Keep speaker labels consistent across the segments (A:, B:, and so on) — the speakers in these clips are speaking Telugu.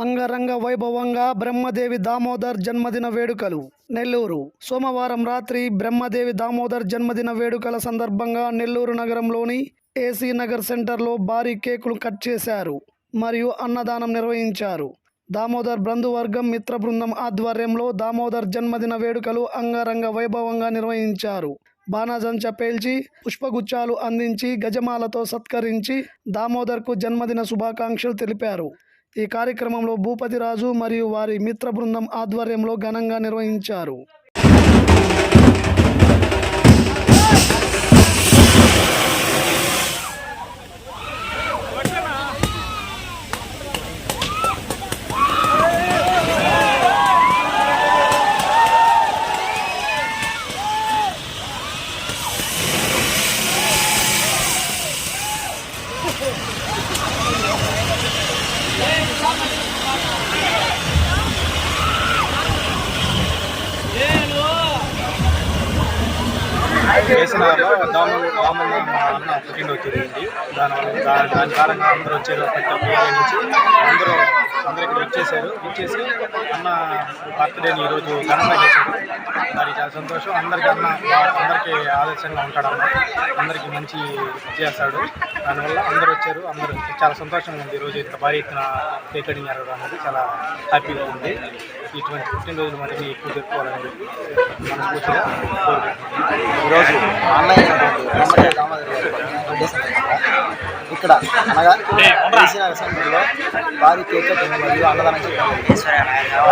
A: అంగరంగ వైభవంగా బ్రహ్మదేవి దామోదర్ జన్మదిన వేడుకలు. నెల్లూరు. సోమవారం రాత్రి బ్రహ్మదేవి దామోదర్ జన్మదిన వేడుకల సందర్భంగా నెల్లూరు నగరంలోని ఏసీ నగర్ సెంటర్లో భారీ కేకులు కట్ చేశారు మరియు అన్నదానం నిర్వహించారు. దామోదర్ బంధువర్గం మిత్ర బృందం ఆధ్వర్యంలో దామోదర్ జన్మదిన వేడుకలు అంగరంగ వైభవంగా నిర్వహించారు. బాణాజంచ పేల్చి పుష్పగుచ్చాలు అందించి గజమాలతో సత్కరించి దామోదర్కు జన్మదిన శుభాకాంక్షలు తెలిపారు. ఈ కార్యక్రమంలో భూపతిరాజు మరియు వారి మిత్ర బృందం ఆధ్వర్యంలో ఘనంగా నిర్వహించారు.
B: Oh, చేసిన దామలు మా అన్న పుట్టినరోజు జరిగింది. దానివల్ల దాని కారణంగా అందరూ వచ్చారు. ప్రతి ఒక్క నుంచి అందరూ అందరూ ఇక్కడ వచ్చేసారు వచ్చేసి అన్న బర్త్డేని ఈరోజు ఘనంగా చేశారు. మరి చాలా సంతోషం. అందరికీ అన్న అందరికీ ఆదర్శంగా ఉంటాడు అన్న. అందరికీ మంచి చేస్తాడు. దానివల్ల అందరూ వచ్చారు. అందరూ చాలా సంతోషంగా ఉంది. ఈరోజు ఇంత భారీ ఎత్తున కేకడింగ్ జరగడం అనేది చాలా హ్యాపీగా ఉంది. ఇటువంటి పుట్టినరోజులు మరిన్ని ఎక్కువ జరుపుకోవాలని మనస్ఫూర్తిగా
C: అన్నయ్య ఇక్కడ అనగా కేసీఆర్ సెంటర్లో భారీ కేక్ మరియు అన్నదానం చేయడం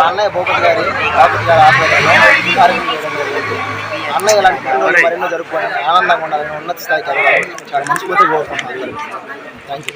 C: అన్నయ్య భూపతి గారి బాపతి గారి ఆధ్వర్యంలో కార్యక్రమం చేయడం జరిగింది. అన్నయ్య ఇలాంటి పుట్టినరోజు మరెన్నో జరుపుకొని ఆనందంగా ఉండాలని ఉన్నత స్థాయికి వెళ్ళాలని చాలా మనస్ఫూర్తిగా కోరుకుంటున్నాను థ్యాంక్ యూ